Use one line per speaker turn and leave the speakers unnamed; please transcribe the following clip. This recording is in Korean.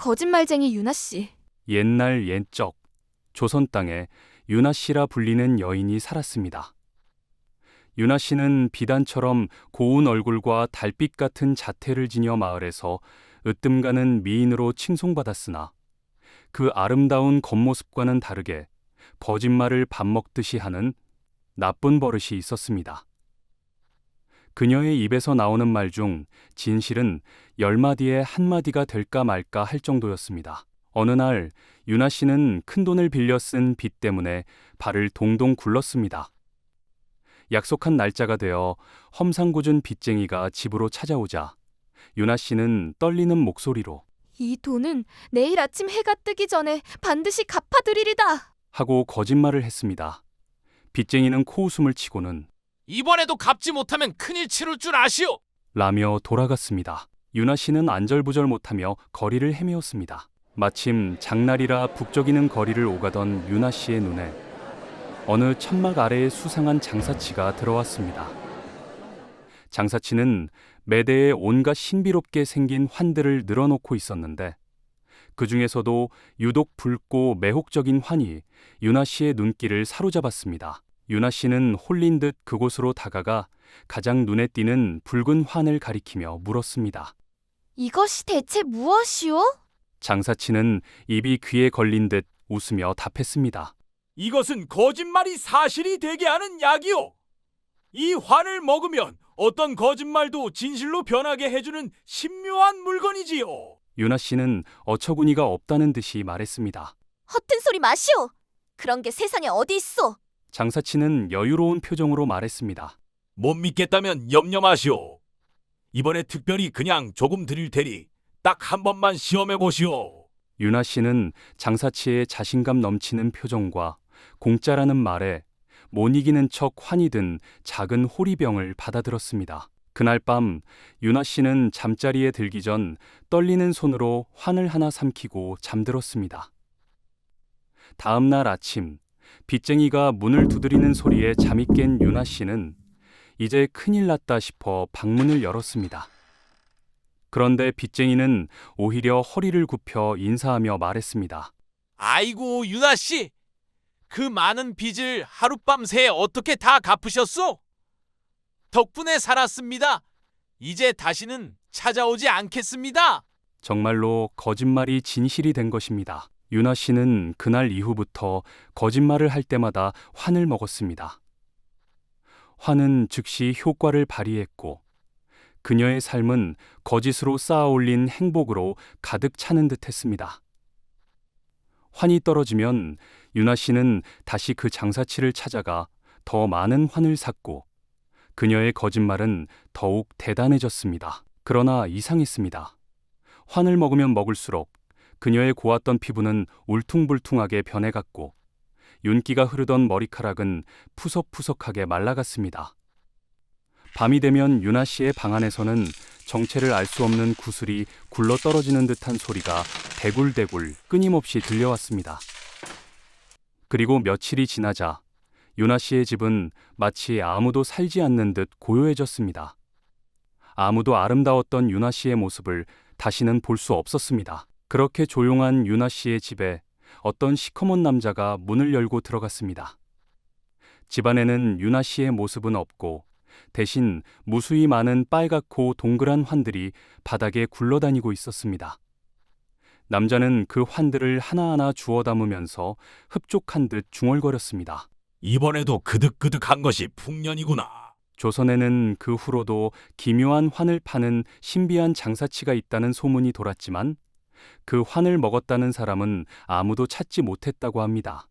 거짓말쟁이 유나 씨.
옛날 옛적 조선 땅에 유나 씨라 불리는 여인이 살았습니다. 유나 씨는 비단처럼 고운 얼굴과 달빛 같은 자태를 지녀 마을에서 으뜸가는 미인으로 칭송받았으나 그 아름다운 겉모습과는 다르게 거짓말을 밥 먹듯이 하는 나쁜 버릇이 있었습니다. 그녀의 입에서 나오는 말 중 진실은 열 마디에 한 마디가 될까 말까 할 정도였습니다. 어느 날 유나 씨는 큰 돈을 빌려 쓴 빚 때문에 발을 동동 굴렀습니다. 약속한 날짜가 되어 험상궂은 빚쟁이가 집으로 찾아오자 유나 씨는 떨리는 목소리로
이 돈은 내일 아침 해가 뜨기 전에 반드시 갚아드리리다.
하고 거짓말을 했습니다. 빚쟁이는 코웃음을 치고는
이번에도 갚지 못하면 큰일 치를 줄 아시오.
라며 돌아갔습니다. 유나 씨는 안절부절 못하며 거리를 헤매었습니다. 마침 장날이라 북적이는 거리를 오가던 유나 씨의 눈에 어느 천막 아래에 수상한 장사치가 들어왔습니다. 장사치는 매대에 온갖 신비롭게 생긴 환들을 늘어놓고 있었는데 그 중에서도 유독 붉고 매혹적인 환이 유나 씨의 눈길을 사로잡았습니다. 유나 씨는 홀린 듯 그곳으로 다가가 가장 눈에 띄는 붉은 환을 가리키며 물었습니다.
이것이 대체 무엇이오?
장사치는 입이 귀에 걸린 듯 웃으며 답했습니다.
이것은 거짓말이 사실이 되게 하는 약이오. 이 환을 먹으면 어떤 거짓말도 진실로 변하게 해주는 신묘한 물건이지요.
유나 씨는 어처구니가 없다는 듯이 말했습니다.
허튼 소리 마시오. 그런 게 세상에 어디 있어?
장사치는 여유로운 표정으로 말했습니다.
못 믿겠다면 염려 마시오. 이번에 특별히 그냥 조금 드릴 테니 딱 한 번만 시험해 보시오.
유나 씨는 장사치의 자신감 넘치는 표정과 공짜라는 말에 못 이기는 척 환이 든 작은 호리병을 받아들었습니다. 그날 밤 유나 씨는 잠자리에 들기 전 떨리는 손으로 환을 하나 삼키고 잠들었습니다. 다음 날 아침 빚쟁이가 문을 두드리는 소리에 잠이 깬 유나 씨는 이제 큰일 났다 싶어 방문을 열었습니다. 그런데 빚쟁이는 오히려 허리를 굽혀 인사하며 말했습니다.
아이고 유나 씨, 그 많은 빚을 하룻밤 새에 어떻게 다 갚으셨소? 덕분에 살았습니다. 이제 다시는 찾아오지 않겠습니다.
정말로 거짓말이 진실이 된 것입니다. 유나 씨는 그날 이후부터 거짓말을 할 때마다 환을 먹었습니다. 환은 즉시 효과를 발휘했고 그녀의 삶은 거짓으로 쌓아 올린 행복으로 가득 차는 듯 했습니다. 환이 떨어지면 유나 씨는 다시 그 장사치를 찾아가 더 많은 환을 샀고 그녀의 거짓말은 더욱 대단해졌습니다. 그러나 이상했습니다. 환을 먹으면 먹을수록 그녀의 고왔던 피부는 울퉁불퉁하게 변해갔고 윤기가 흐르던 머리카락은 푸석푸석하게 말라갔습니다. 밤이 되면 유나 씨의 방 안에서는 정체를 알 수 없는 구슬이 굴러 떨어지는 듯한 소리가 대굴대굴 끊임없이 들려왔습니다. 그리고 며칠이 지나자 유나 씨의 집은 마치 아무도 살지 않는 듯 고요해졌습니다. 아무도 아름다웠던 유나 씨의 모습을 다시는 볼 수 없었습니다. 그렇게 조용한 유나 씨의 집에 어떤 시커먼 남자가 문을 열고 들어갔습니다. 집안에는 유나 씨의 모습은 없고 대신 무수히 많은 빨갛고 동그란 환들이 바닥에 굴러다니고 있었습니다. 남자는 그 환들을 하나하나 주워 담으면서 흡족한 듯 중얼거렸습니다.
이번에도 그득그득한 것이 풍년이구나.
조선에는 그 후로도 기묘한 환을 파는 신비한 장사치가 있다는 소문이 돌았지만 그 환을 먹었다는 사람은 아무도 찾지 못했다고 합니다.